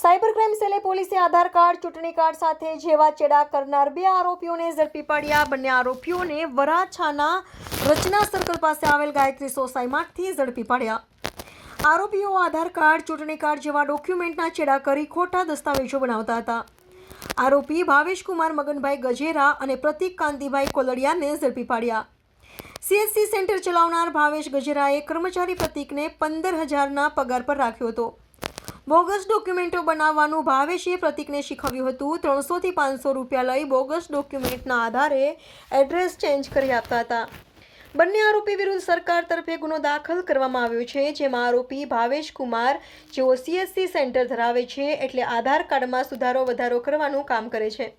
Cyber crime સેલે પોલીસે આધાર card, ચૂંટણી card સાથે જેવા ચેડા કરનાર બે આરોપીઓને ઝડપી પાડ્યા. બંને આરોપીઓને વરાછાના રચના સર્કલ પાસે આવેલ ગાયત્રી સોસાયટીમાંથી ઝડપી પાડ્યા. આરોપીઓ આધાર કાર્ડ, ચૂંટણી કાર્ડ જેવા ડોક્યુમેન્ટના ચેડા કરી ખોટા દસ્તાવેજો બનાવતા હતા. આરોપી ભાવેશકુમાર મગનભાઈ ગજેરા અને પ્રતિક કાંતિભાઈ કોલડિયાને ઝડપી પાડ્યા. સીએસસી સેન્ટર ચલાવનાર ભાવેશ ગજેરાએ કર્મચારી પ્રતિકને પંદર હજારના પગાર પર રાખ્યો હતો. બોગસ ડોક્યુમેન્ટો બનાવવાનું ભાવેશે પ્રતિકને શીખવ્યું હતું. ત્રણસોથી પાંચસો રૂપિયા લઈ બોગસ ડોક્યુમેન્ટના આધારે એડ્રેસ ચેન્જ કરી આપતા હતા. બંને આરોપી વિરુદ્ધ સરકાર તરફે ગુનો દાખલ કરવામાં આવ્યો છે, જેમાં આરોપી ભાવેશ કુમાર, જેઓ સીએસસી સેન્ટર ધરાવે છે, એટલે આધાર કાર્ડમાં સુધારો વધારો કરવાનું કામ કરે છે.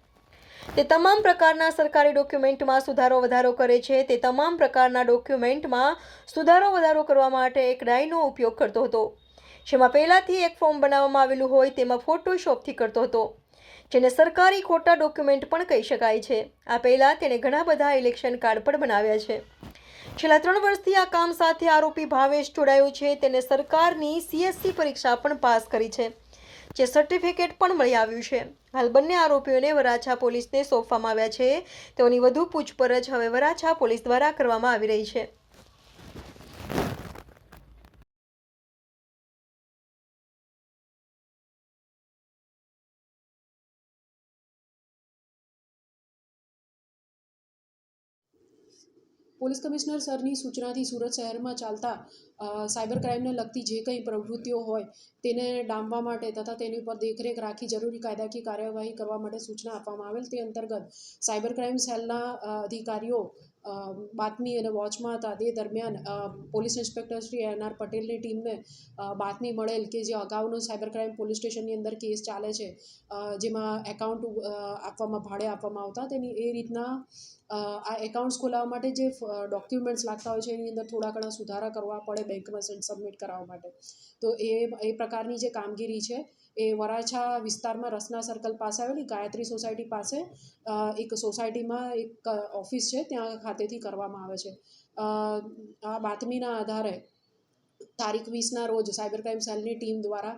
તે તમામ પ્રકારના સરકારી ડોક્યુમેન્ટમાં સુધારો વધારો કરે છે. તે તમામ પ્રકારના ડોક્યુમેન્ટમાં સુધારો વધારો કરવા માટે એક ડાયનો ઉપયોગ કરતો હતો. જેમાં પહેલાંથી એક ફોર્મ બનાવવામાં આવેલું હોય તેમાં ફોટોશોપથી કરતો હતો. જેને સરકારી ખોટા ડોક્યુમેન્ટ પણ કહી શકાય છે. આ પહેલાં તેણે ઘણા બધા ઇલેક્શન કાર્ડ પણ બનાવ્યા છે. છેલ્લા ત્રણ વર્ષથી આ કામ સાથે આરોપી ભાવેશ જોડાયો છે. તેને સરકારની સીએસસી પરીક્ષા પણ પાસ કરી છે, જે સર્ટિફિકેટ પણ મળી આવ્યું છે. હાલ બંને આરોપીઓને વરાછા પોલીસને સોંપવામાં આવ્યા છે. તેઓની વધુ પૂછપરછ હવે વરાછા પોલીસ દ્વારા કરવામાં આવી રહી છે. પોલીસ કમિશનર સરની સૂચનાથી સુરત શહેરમાં ચાલતા સાયબર ક્રાઇમને લગતી જે કંઈ પ્રવૃત્તિઓ હોય તેને ડામવા માટે તથા તેની ઉપર દેખરેખ રાખી જરૂરી કાયદાકીય કાર્યવાહી કરવા માટે સૂચના આપવામાં આવેલ. તે અંતર્ગત સાયબર ક્રાઇમ સેલના અધિકારીઓ બાતમી અને વોચમાં હતા. તે દરમિયાન police inspector Shri N R પટેલની ટીમને બાતમી મળેલ કે જે અગાઉનો સાયબર ક્રાઇમ પોલીસ સ્ટેશનની અંદર કેસ ચાલે છે જેમાં એકાઉન્ટ આપવામાં, ભાડે આપવામાં આવતા, તેની એ રીતના આ એકાઉન્ટ્સ ખોલાવવા માટે જે ડોક્યુમેન્ટ્સ લાગતા હોય છે, એની અંદર થોડા ઘણા સુધારા કરવા પડે બેંકમાં સબમિટ કરાવવા માટે. તો એ એ પ્રકારની જે કામગીરી છે, એ વરાછા વિસ્તારમાં રસના સર્કલ પાસે આવેલી ગાયત્રી સોસાયટી પાસે એક સોસાયટીમાં એક ઓફિસ છે. ત્યાં ખાતેથી કરવામાં આવે છે. આ બાતમીના આધારે તારીખ વીસના રોજ સાયબર ક્રાઇમ સેલની ટીમ દ્વારા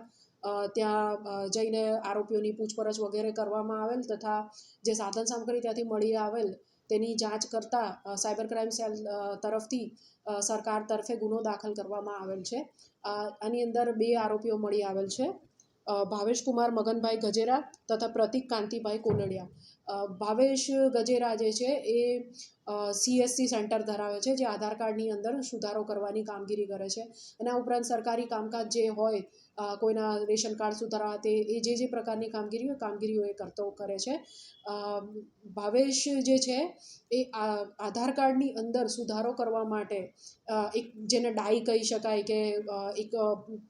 ત્યાં જઈને આરોપીઓની પૂછપરછ વગેરે કરવામાં આવેલ તથા જે સાધન સામગ્રી ત્યાંથી મળી આવેલ તેની જાંચ કરતા સાયબર ક્રાઇમ સેલ તરફથી સરકાર તરફે ગુનો દાખલ કરવામાં આવેલ છે. આની અંદર બે આરોપીઓ મળી આવેલ છે. ભાવેશ કુમાર મગનભાઈ ગજેરા તથા પ્રતિક કાંતિભાઈ કોલડિયા અ, ભાવેશ ગજેરા જે છે એ સીએસસી સેન્ટર ધરાવે છે, જે આધાર કાર્ડની અંદર સુધારો કરવાની કામગીરી કરે છે. એના ઉપરાંત સરકારી કામકાજ જે હોય કોઈના રેશન કાર્ડ સુધારવા તે, એ જે જે પ્રકારની કામગીરી હોય, કામગીરીઓ એ કરતો કરે છે. ભાવેશ જે છે એ આધાર કાર્ડની અંદર સુધારો કરવા માટે એક જેને ડાઈ કહી શકાય કે એક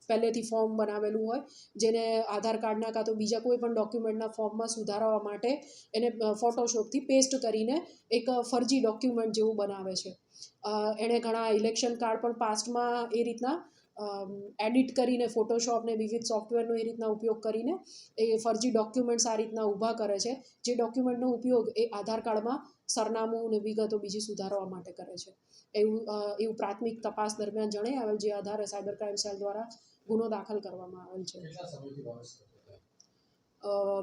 પહેલેથી ફોર્મ બનાવેલું હોય, જેને આધાર કાર્ડના કાં તો બીજા કોઈ પણ ડોક્યુમેન્ટના ફોર્મમાં સુધારવા માટે એને ફોટોશોપથી પેસ્ટ કરીને એક ફરજી ડોક્યુમેન્ટ જેવું બનાવે છે. એણે ઘણા ઇલેક્શન કાર્ડ પણ પાસ્ટમાં એ રીતના એડિટ કરીને ફોટોશોપ ને વિવિધ સોફ્ટવેરનો એ રીતના ઉપયોગ કરીને એ ફરજી ડોક્યુમેન્ટ્સ આ રીતના ઊભા કરે છે. જે ડોક્યુમેન્ટનો ઉપયોગ એ આધાર કાર્ડમાં સરનામું અને વિગતો બીજી સુધારવા માટે કરે છે. એવું એવું પ્રાથમિક તપાસ દરમિયાન જણાઈ આવેલ જે આધારે સાયબર ક્રાઇમ સેલ દ્વારા ગુનો દાખલ કરવામાં આવેલ છે.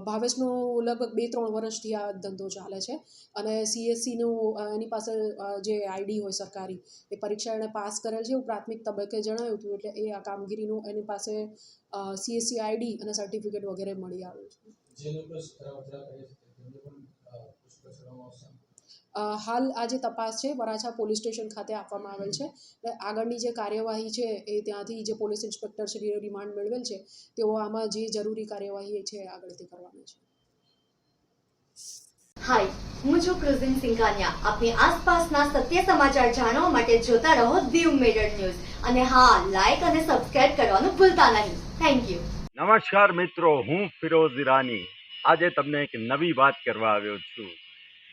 ભાવેશનું લગભગ બે ત્રણ વર્ષથી આ ધંધો ચાલે છે અને સીએસસીનું એની પાસે જે આઈડી હોય સરકારી, એ પરીક્ષા એણે પાસ કરેલ છે. એવું પ્રાથમિક તબક્કે જણાવ્યું હતું એટલે એ આ કામગીરીનું એની પાસે સીએસસી આઈડી અને સર્ટિફિકેટ વગેરે મળી આવ્યું છે. હાલ આ જે તપાસ છે વરાછા પોલીસ સ્ટેશન ખાતે આપવામાં આવેલ છે. આગળની જે કાર્યવાહી છે એ ત્યાંથી જે પોલીસ ઇન્સ્પેક્ટર શ્રીએ રિમાન્ડ મેળવેલ છે તેઓ આમાં જે જરૂરી કાર્યવાહી છે એ આગળથી કરવાની છે. હાય હું છું ક્રુઝિન સિંઘાનિયા. આપની આસપાસના સત્ય સમાચાર જાણવા માટે જોતા રહો દીવ મિરર ન્યૂઝ. અને હા લાઈક અને સબસ્ક્રાઇબ કરવાનું ભૂલતા નહીં. Thank you. નમસ્કાર મિત્રો હું ફિરોઝ ઈરાની. આજે તમને એક નવી વાત કરવા આવ્યો છું.